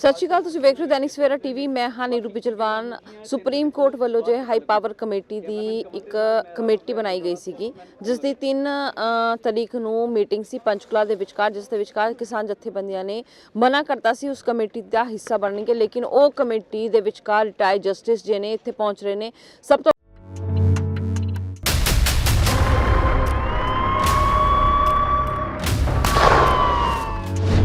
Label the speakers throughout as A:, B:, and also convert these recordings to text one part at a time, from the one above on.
A: ਸਤਿ ਸ਼੍ਰੀ ਅਕਾਲ, ਤੁਸੀਂ ਵੇਖ ਰਹੇ ਹੋ ਦੈਨਿਕ ਸਵੇਰਾ ਟੀਵੀ। ਮੈਂ ਹਾਂ ਨੀਰੂ ਬਿਜਲਵਾਨ ਸੁਪਰੀਮ ਕੋਰਟ ਵੱਲੋਂ ਜੋ ਹਾਈ ਪਾਵਰ ਕਮੇਟੀ ਦੀ ਇੱਕ ਕਮੇਟੀ ਬਣਾਈ ਗਈ ਸੀਗੀ, ਜਿਸ ਦੀ 3 ਤਰੀਕ ਨੂੰ ਮੀਟਿੰਗ ਸੀ ਪੰਚਕੁਲਾ ਦੇ ਵਿਚਕਾਰ, ਜਿਸ ਦੇ ਵਿਚਕਾਰ ਕਿਸਾਨ ਜਥੇਬੰਦੀਆਂ ਨੇ ਮਨਾ ਕਰਤਾ ਸੀ ਉਸ ਕਮੇਟੀ ਦਾ ਹਿੱਸਾ ਬਣਨਗੇ ਲੇਕਿਨ ਉਹ ਕਮੇਟੀ ਦੇ ਵਿਚਕਾਰ ਰਿਟਾਇਰ ਜਸਟਿਸ ਜੇ ਨੇ ਇੱਥੇ ਪਹੁੰਚ ਰਹੇ ਨੇ। ਸਭ ਤੋਂ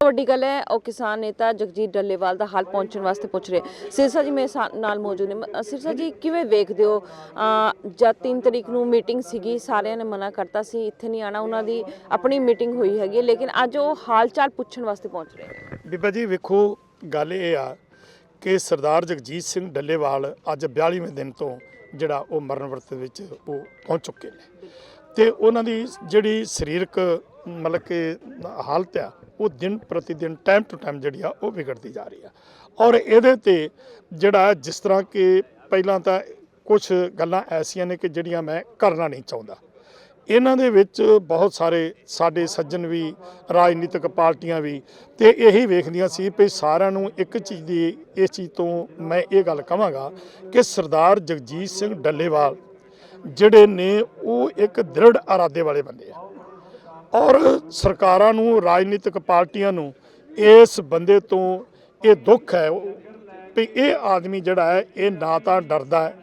A: ਵੱਡੀ ਗੱਲ ਹੈ ਉਹ ਕਿਸਾਨ ਨੇਤਾ ਜਗਜੀਤ ਡੱਲੇਵਾਲ ਦਾ ਹਾਲ ਪਹੁੰਚਣ ਵਾਸਤੇ ਪੁੱਛ ਰਹੇ। ਸਿਰਸਾ ਜੀ ਮੇਰੇ ਸਾ- ਨਾਲ ਮੌਜੂਦ ਨੇ। ਸਿਰਸਾ ਜੀ ਕਿਵੇਂ ਵੇਖਦੇ ਹੋ? ਅਹ ਜਦ 3 ਤਰੀਕ ਨੂੰ ਮੀਟਿੰਗ ਸੀਗੀ ਸਾਰਿਆਂ ਨੇ ਮਨਾ ਕਰਤਾ ਸੀ ਇੱਥੇ ਨਹੀਂ ਆਣਾ ਉਹਨਾਂ ਦੀ ਆਪਣੀ ਮੀਟਿੰਗ ਹੋਈ ਹੈਗੀ ਹੈ, ਲੇਕਿਨ ਅੱਜ ਉਹ ਹਾਲ ਚਾਲ ਪੁੱਛਣ ਵਾਸਤੇ ਪਹੁੰਚ ਰਹੇ
B: ਬੀਬਾ ਜੀ ਵੇਖੋ ਗੱਲ ਇਹ ਆ ਕਿ ਸਰਦਾਰ ਜਗਜੀਤ ਸਿੰਘ ਡੱਲੇਵਾਲ ਅੱਜ 42ਵੇਂ ਦਿਨ ਤੋਂ ਜਿਹੜਾ ਉਹ ਮਰਨ ਵਰਤ ਵਿੱਚ ਉਹ ਪਹੁੰਚ ਚੁੱਕੇ ਨੇ। ਤੇ ਉਹਨਾਂ ਦੀ ਜਿਹੜੀ ਸਰੀਰਕ ਮਤਲਬ ਕਿ ਹਾਲਤ ਆ ਉਹ ਦਿਨ ਪ੍ਰਤੀ ਦਿਨ ਟਾਈਮ ਟੂ ਟਾਈਮ ਜਿਹੜੀ ਆ, ਉਹ ਵਿਗੜਦੀ ਜਾ ਰਹੀ ਆ। ਔਰ ਇਹਦੇ ਤੇ ਜਿਹੜਾ ਜਿਸ ਤਰ੍ਹਾਂ ਕਿ ਪਹਿਲਾਂ ਤਾਂ ਕੁਝ ਗੱਲਾਂ ਐਸੀਆਂ ਨੇ ਕਿ ਜਿਹੜੀਆਂ ਮੈਂ ਕਰਨਾ ਨਹੀਂ ਚਾਹੁੰਦਾ। ਇਹਨਾਂ ਦੇ ਵਿੱਚ ਬਹੁਤ ਸਾਰੇ ਸਾਡੇ ਸੱਜਣ ਵੀ, ਰਾਜਨੀਤਿਕ ਪਾਰਟੀਆਂ ਵੀ, ਤੇ ਇਹੀ ਵੇਖਦੀਆਂ ਸੀ ਵੀ ਸਾਰਿਆਂ ਨੂੰ ਇੱਕ ਚੀਜ਼ ਦੀ, ਇਸ ਚੀਜ਼ ਤੋਂ ਮੈਂ ਇਹ ਗੱਲ ਕਹਾਂਗਾ ਕਿ ਸਰਦਾਰ ਜਗਜੀਤ ਸਿੰਘ ਡੱਲੇਵਾਲ ਜਿਹੜੇ ਨੇ, ਉਹ ਇੱਕ ਦ੍ਰਿੜ ਇਰਾਦੇ ਵਾਲੇ ਬੰਦੇ ਆ। ਔਰ ਸਰਕਾਰਾਂ ਨੂੰ, ਰਾਜਨੀਤਿਕ ਪਾਰਟੀਆਂ ਨੂੰ ਇਸ ਬੰਦੇ ਤੋਂ ਇਹ ਦੁੱਖ ਹੈ ਵੀ ਇਹ ਆਦਮੀ ਜਿਹੜਾ ਹੈ, ਇਹ ਨਾ ਤਾਂ ਡਰਦਾ ਹੈ,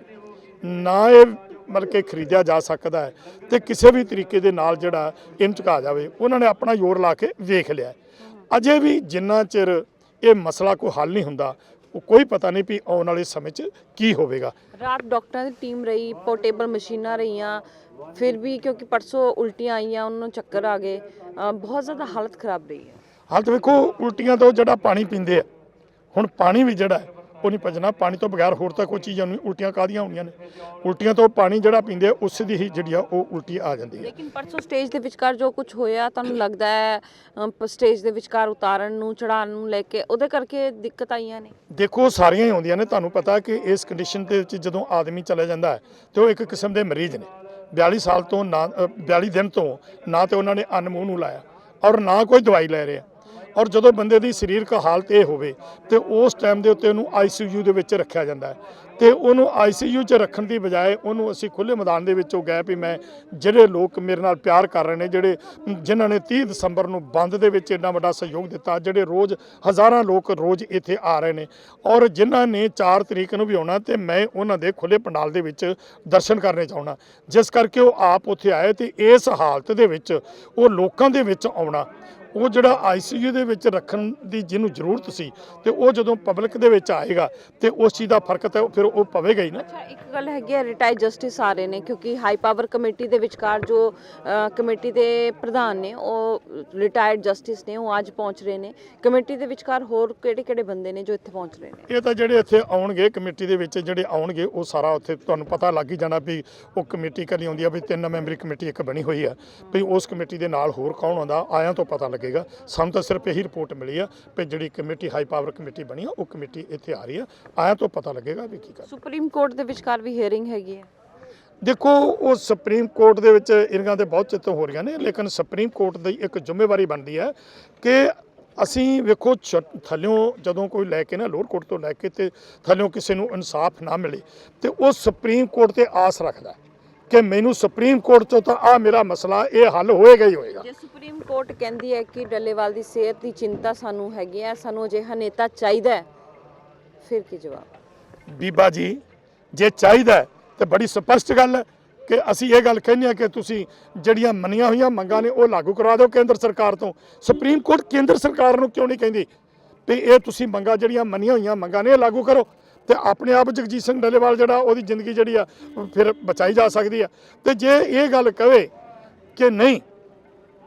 B: ਨਾ ਇਹ ਮਤਲਬ ਕਿ ਖਰੀਦਿਆ ਜਾ ਸਕਦਾ ਹੈ ਤੇ ਕਿਸੇ ਵੀ ਤਰੀਕੇ ਦੇ ਨਾਲ ਜਿਹੜਾ ਇਹਨੂੰ ਝੁਕਾ ਜਾਵੇ। ਉਹਨਾਂ ਨੇ ਆਪਣਾ ਜ਼ੋਰ ਲਾ ਕੇ ਵੇਖ ਲਿਆ ਅਜੇ ਵੀ ਜਿੰਨਾ ਚਿਰ ਇਹ ਮਸਲਾ ਕੋਈ ਹੱਲ ਨਹੀਂ ਹੁੰਦਾ ਉਹ ਕੋਈ ਪਤਾ ਨਹੀਂ ਵੀ ਆਉਣ ਵਾਲੇ ਸਮੇਂ 'ਚ ਕੀ ਹੋਵੇਗਾ।
A: ਰਾਤ ਡਾਕਟਰਾਂ ਦੀ ਟੀਮ ਰਹੀ ਪੋਰਟੇਬਲ ਮਸ਼ੀਨਾਂ ਰਹੀਆਂ ਫਿਰ ਵੀ ਕਿਉਂਕਿ ਪਰਸੋਂ ਉਲਟੀਆਂ ਆਈਆਂ ਉਹਨਾਂ ਨੂੰ ਚੱਕਰ ਆ ਗਏ ਬਹੁਤ ਜ਼ਿਆਦਾ ਹਾਲਤ ਖਰਾਬ ਰਹੀ ਹੈ।
B: ਹਾਲਤ ਵੇਖੋ ਉਲਟੀਆਂ ਤੋਂ ਜਿਹੜਾ ਪਾਣੀ ਪੀਂਦੇ ਆ ਹੁਣ ਪਾਣੀ ਵੀ ਜਿਹੜਾ ਹੈ ਉਹ ਨਹੀਂ ਪਚਣਾ ਪਾਣੀ ਤੋਂ ਬਗੈਰ ਹੋਰ ਤਾਂ ਕੋਈ ਚੀਜ਼ਾਂ ਨਹੀਂ ਉਲਟੀਆਂ ਕਾਦੀਆਂ ਹੋਣੀਆਂ ਨੇ? ਉਲਟੀਆਂ ਤੋਂ ਪਾਣੀ ਜਿਹੜਾ ਪੀਂਦੇ ਉਸ ਦੀ ਹੀ ਜਿਹੜੀ ਆ ਉਹ ਉਲਟੀ ਆ ਜਾਂਦੀ ਹੈ
A: ਲੇਕਿਨ ਪਰਸੋਂ ਸਟੇਜ ਦੇ ਵਿਚਕਾਰ ਜੋ ਕੁਝ ਹੋਇਆ ਤੁਹਾਨੂੰ ਲੱਗਦਾ ਹੈ ਸਟੇਜ ਦੇ ਵਿਚਕਾਰ ਉਤਾਰਨ ਨੂੰ ਚੜਾਉਣ ਨੂੰ ਲੈ ਕੇ ਉਹਦੇ ਕਰਕੇ ਦਿੱਕਤ ਆਈਆਂ ਨੇ?
B: ਦੇਖੋ ਸਾਰੀਆਂ ਹੀ ਆਉਂਦੀਆਂ ਨੇ ਤੁਹਾਨੂੰ ਪਤਾ ਕਿ ਇਸ ਕੰਡੀਸ਼ਨ ਦੇ ਵਿੱਚ ਜਦੋਂ ਆਦਮੀ ਚਲਾ ਜਾਂਦਾ ਹੈ ਤੇ ਉਹ ਇੱਕ ਕਿਸਮ ਦੇ ਮਰੀਜ਼ ਨੇ। 42 ਸਾਲ ਤੋਂ ਨਾ ਅ, 42 ਦਿਨ ਤੋਂ ਨਾ ਤੇ ਉਹਨਾਂ ਨੇ ਅੰਨ ਮੂੰਹ ਨੂੰ ਲਾਇਆ ਔਰ ਨਾ ਕੋਈ ਦਵਾਈ ਲੈ ਰਿਹਾ। ਔਰ ਜਦੋਂ ਬੰਦੇ ਦੀ ਸਰੀਰਕ ਹਾਲਤ ਇਹ ਹੋਵੇ ਤੇ ਉਸ ਟਾਈਮ ਦੇ ਉੱਤੇ ਉਹਨੂੰ ਆਈਸੀਯੂ ਦੇ ਵਿੱਚ ਰੱਖਿਆ ਜਾਂਦਾ ਹੈ। ਤੇ ਉਹਨੂੰ ਆਈਸੀਯੂ 'ਚ ਰੱਖਣ ਦੀ ਬਜਾਏ ਉਹਨੂੰ ਅਸੀਂ ਖੁੱਲੇ ਮੈਦਾਨ ਦੇ ਵਿੱਚੋਂ ਗਏ ਵੀ ਮੈਂ ਜਿਹੜੇ ਲੋਕ ਮੇਰੇ ਨਾਲ ਪਿਆਰ ਕਰ ਰਹੇ ਨੇ, ਜਿਹੜੇ ਜਿਨ੍ਹਾਂ ਨੇ 30 ਦਸੰਬਰ ਨੂੰ ਬੰਦ ਦੇ ਵਿੱਚ ਇੰਨਾ ਵੱਡਾ ਸਹਿਯੋਗ ਦਿੱਤਾ, ਜਿਹੜੇ ਰੋਜ਼ ਹਜ਼ਾਰਾਂ ਲੋਕ ਰੋਜ਼ ਇੱਥੇ ਆ ਰਹੇ ਨੇ ਔਰ ਜਿਨ੍ਹਾਂ ਨੇ 4 ਤਰੀਕ ਨੂੰ ਵੀ ਆਉਣਾ ਤੇ ਮੈਂ ਉਹਨਾਂ ਦੇ ਖੁੱਲੇ ਪੰਡਾਲ ਦੇ ਵਿੱਚ ਦਰਸ਼ਨ ਕਰਨੇ ਚਾਹੁੰਦਾ। ਜਿਸ ਕਰਕੇ ਉਹ ਆਪ ਉੱਥੇ ਆਏ ਤੇ ਇਸ ਹਾਲਤ ਦੇ ਵਿੱਚ ਉਹ ਲੋਕਾਂ ਦੇ ਵਿੱਚ ਆਉਣਾ। ਉਹ ਜਿਹੜਾ ਆਈਸੀਯੂ ਦੇ ਵਿੱਚ ਰੱਖਣ ਦੀ ਜਿਹਨੂੰ ਜ਼ਰੂਰਤ ਸੀ ਤੇ ਉਹ ਜਦੋਂ ਪਬਲਿਕ ਦੇ ਵਿੱਚ ਆਏਗਾ ਤੇ ਉਸ ਚੀਜ਼ ਦਾ ਫ਼ਰਕ ਤਾਂ ਫਿਰ ਉਹ ਪਵੇਗਾ ਹੀ ਨਾ।
A: ਅੱਛਾ ਇੱਕ ਗੱਲ ਹੈਗੀ ਹੈ ਰਿਟਾਇਰ ਜਸਟਿਸ ਆ ਰਹੇ ਨੇ ਕਿਉਂਕਿ ਹਾਈ ਪਾਵਰ ਕਮੇਟੀ ਦੇ ਵਿਚਕਾਰ ਜੋ ਕਮੇਟੀ ਦੇ ਪ੍ਰਧਾਨ ਨੇ ਉਹ ਰਿਟਾਇਰਡ ਜਸਟਿਸ ਨੇ ਉਹ ਅੱਜ ਪਹੁੰਚ ਰਹੇ ਨੇ। ਕਮੇਟੀ ਦੇ ਵਿਚਕਾਰ ਹੋਰ ਕਿਹੜੇ ਕਿਹੜੇ ਬੰਦੇ ਨੇ ਜੋ ਇੱਥੇ ਪਹੁੰਚ ਰਹੇ ਨੇ?
B: ਇਹ ਤਾਂ ਜਿਹੜੇ ਇੱਥੇ ਆਉਣਗੇ ਕਮੇਟੀ ਦੇ ਵਿੱਚ ਜਿਹੜੇ ਆਉਣਗੇ ਉਹ ਸਾਰਾ ਉੱਥੇ ਤੁਹਾਨੂੰ ਪਤਾ ਲੱਗ ਹੀ ਜਾਣਾ ਵੀ ਉਹ ਕਮੇਟੀ ਕਰਨੀ ਆਉਂਦੀ ਆ ਵੀ ਤਿੰਨ ਮੈਂਬਰੀ ਕਮੇਟੀ ਇੱਕ ਬਣੀ ਹੋਈ ਆ। ਵੀ ਉਸ ਕਮੇਟੀ ਦੇ ਨਾਲ ਹੋਰ ਕੌਣ ਆਉਂਦਾ ਆਇਆਂ ਤੋਂ ਪਤਾ ਲੱਗੇਗਾ। ਸਾਨੂੰ ਤਾਂ ਸਿਰਫ ਇਹੀ ਰਿਪੋਰਟ ਮਿਲੀ ਆ ਵੀ ਜਿਹੜੀ ਕਮੇਟੀ ਹਾਈ ਪਾਵਰ ਕਮੇਟੀ ਬਣੀ ਆ ਉਹ ਕਮੇਟੀ ਇੱਥੇ ਆ ਰਹੀ ਆ। ਆਇਆਂ ਤੋਂ ਪਤਾ ਲੱਗੇਗਾ ਵੀ ਕੀ ਕਰ
A: ਸੁਪਰੀਮ ਕੋਰਟ ਦੇ ਵਿਚਕਾਰ ਵੀ ਹੀਅਰਿੰਗ ਹੈਗੀ ਹੈ
B: ਦੇਖੋ ਉਹ ਸੁਪਰੀਮ ਕੋਰਟ ਦੇ ਵਿੱਚ ਇਹਨਾਂ ਦੇ ਬਹੁਤ ਚਿੱਤੋਂ ਹੋ ਰਹੀਆਂ ਨੇ ਲੇਕਿਨ ਸੁਪਰੀਮ ਕੋਰਟ ਦੀ ਇੱਕ ਜ਼ਿੰਮੇਵਾਰੀ ਬਣਦੀ ਹੈ ਕਿ ਅਸੀਂ ਵੇਖੋ ਥੱਲਿਓਂ ਜਦੋਂ ਕੋਈ ਲੈ ਕੇ ਨਾ ਲੋਅਰ ਕੋਰਟ ਤੋਂ ਲੈ ਕੇ ਤੇ ਥੱਲਿਓਂ ਕਿਸੇ ਨੂੰ ਇਨਸਾਫ ਨਾ ਮਿਲੇ ਤੇ ਉਹ ਸੁਪਰੀਮ ਕੋਰਟ ਤੇ ਆਸ ਰੱਖਦਾ ਕਿ ਮੈਨੂੰ ਸੁਪਰੀਮ ਕੋਰਟ ਤੋਂ ਤਾਂ ਆ ਮੇਰਾ ਮਸਲਾ ਇਹ ਹੱਲ ਹੋਏਗਾ ਹੀ ਹੋਏਗਾ।
A: ਜੇ ਸੁਪਰੀਮ ਕੋਰਟ ਕਹਿੰਦੀ ਹੈ ਕਿ ਡੱਲੇਵਾਲ ਦੀ ਸਿਹਤ ਦੀ ਚਿੰਤਾ ਸਾਨੂੰ ਹੈਗੀ ਹੈ ਸਾਨੂੰ ਅਜਿਹਾ ਨੇਤਾ ਚਾਹੀਦਾ ਹੈ ਫਿਰ ਕੀ ਜਵਾਬ?
B: ਬੀਬਾ ਜੀ ਜੇ ਚਾਹੀਦਾ ਤੇ ਬੜੀ ਸਪਸ਼ਟ ਗੱਲ ਹੈ ਕਿ ਅਸੀਂ ਇਹ ਗੱਲ ਕਹਿੰਦੇ ਹਾਂ ਕਿ ਤੁਸੀਂ ਜਿਹੜੀਆਂ ਮੰਨੀਆਂ ਹੋਈਆਂ ਮੰਗਾਂ ਨੇ ਉਹ ਲਾਗੂ ਕਰਵਾ ਦਿਓ ਕੇਂਦਰ ਸਰਕਾਰ ਤੋਂ। ਸੁਪਰੀਮ ਕੋਰਟ ਕੇਂਦਰ ਸਰਕਾਰ ਨੂੰ ਕਿਉਂ ਨਹੀਂ ਕਹਿੰਦੀ? ਵੀ ਇਹ ਤੁਸੀਂ ਮੰਗਾਂ ਜਿਹੜੀਆਂ ਮੰਨੀਆਂ ਹੋਈਆਂ ਮੰਗਾਂ ਨੇ ਇਹ ਲਾਗੂ ਕਰੋ। ਤੇ ਆਪਣੇ ਆਪ ਜਗਜੀਤ ਸਿੰਘ ਡੱਲੇਵਾਲ ਜਿਹੜਾ ਉਹਦੀ ਜ਼ਿੰਦਗੀ ਜਿਹੜੀ ਆ, ਉਹ ਫਿਰ ਬਚਾਈ ਜਾ ਸਕਦੀ ਆ। ਤੇ ਜੇ ਇਹ ਗੱਲ ਕਵੇ ਕਿ ਨਹੀਂ,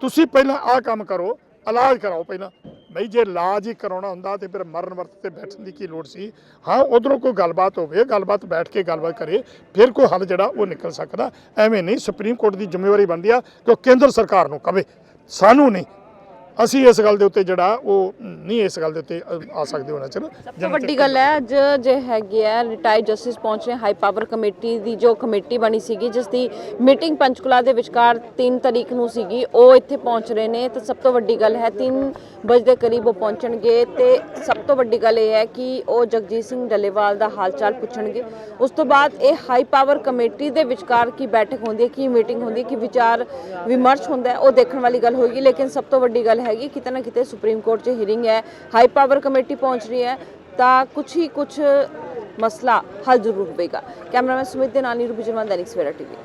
B: ਤੁਸੀਂ ਪਹਿਲਾਂ ਆਹ ਕੰਮ ਕਰੋ, ਇਲਾਜ ਕਰਾਓ ਪਹਿਲਾਂ। ਬਈ ਜੇ ਇਲਾਜ ਹੀ ਕਰਾਉਣਾ ਹੁੰਦਾ ਤੇ ਫਿਰ ਮਰਨ ਵਰਤ ਤੇ ਬੈਠਣ ਦੀ ਕੀ ਲੋੜ ਸੀ? ਹਾਂ, ਉਧਰੋਂ ਕੋਈ ਗੱਲਬਾਤ ਹੋਵੇ, ਗੱਲਬਾਤ ਬੈਠ ਕੇ ਗੱਲਬਾਤ ਕਰੇ, ਫਿਰ ਕੋਈ ਹੱਲ ਜਿਹੜਾ ਉਹ ਨਿਕਲ ਸਕਦਾ। ਐਵੇਂ ਨਹੀਂ, ਸੁਪਰੀਮ ਕੋਰਟ ਦੀ ਜ਼ਿੰਮੇਵਾਰੀ ਬਣਦੀ ਆ ਕਿ ਉਹ ਕੇਂਦਰ ਸਰਕਾਰ ਨੂੰ ਕਵੇ। ਸਾਨੂੰ ਨਹੀਂ ਅਸੀਂ ਇਸ ਗੱਲ ਦੇ ਉੱਤੇ ਜਿਹੜਾ ਉਹ ਨਹੀਂ ਇਸ ਗੱਲ ਦੇ ਉੱਤੇ ਆ ਸਕਦੇ ਹੋਣਾ ਚਿਰ।
A: ਸਭ ਤੋਂ ਵੱਡੀ ਗੱਲ ਹੈ ਅੱਜ ਜੇ ਹੈਗੀ ਹੈ ਰਿਟਾਇਰਡ ਜਸਟਿਸ ਪਹੁੰਚ ਰਹੇ ਹਾਈ ਪਾਵਰ ਕਮੇਟੀ ਦੀ ਜੋ ਕਮੇਟੀ ਬਣੀ ਸੀਗੀ ਜਿਸ ਦੀ ਮੀਟਿੰਗ ਪੰਚਕੁਲਾ ਦੇ ਵਿਚਕਾਰ 3 ਤਰੀਕ ਨੂੰ ਸੀਗੀ ਉਹ ਇੱਥੇ ਪਹੁੰਚ ਰਹੇ ਨੇ। ਤੇ ਸਭ ਤੋਂ ਵੱਡੀ ਗੱਲ ਹੈ 3 ਵਜੇ ਦੇ ਕਰੀਬ ਉਹ ਪਹੁੰਚਣਗੇ। ਤੇ ਸਭ ਤੋਂ ਵੱਡੀ ਗੱਲ ਇਹ ਹੈ ਕਿ ਉਹ ਜਗਜੀਤ ਸਿੰਘ ਡੱਲੇਵਾਲ ਦਾ ਹਾਲ ਚਾਲ ਪੁੱਛਣਗੇ। ਉਸ ਤੋਂ ਬਾਅਦ ਇਹ ਹਾਈ ਪਾਵਰ ਕਮੇਟੀ ਦੇ ਵਿਚਕਾਰ ਕੀ ਬੈਠਕ ਹੁੰਦੀ ਹੈ ਕੀ ਮੀਟਿੰਗ ਹੁੰਦੀ ਹੈ ਕੀ ਵਿਚਾਰ ਵਿਮਰਸ਼ ਹੁੰਦਾ ਹੈ ਉਹ ਦੇਖਣ ਵਾਲੀ ਗੱਲ ਹੋਏਗੀ। ਲੇਕਿਨ ਸਭ ਤੋਂ ਵੱਡੀ ਗੱਲ ਹੈਗੀ, ਕਿਤੇ ਨਾ ਕਿਤੇ ਸੁਪਰੀਮ ਕੋਰਟ 'ਚ ਹੀਰਿੰਗ ਹੈ ਹਾਈ ਪਾਵਰ ਕਮੇਟੀ ਪਹੁੰਚ ਰਹੀ ਹੈ, ਤਾਂ ਕੁਝ ਹੀ ਕੁਝ ਮਸਲਾ ਹੱਲ ਜ਼ਰੂਰ ਹੋਵੇਗਾ। ਕੈਮਰਾਮੈਨ ਸੁਮਿਤ ਦੇ ਨਾਲ ਨੀਰੂ ਬਿਜਲਵਾਨ ਦੈਨਿਕ ਸਵੇਰਾ ਟੀਵੀ।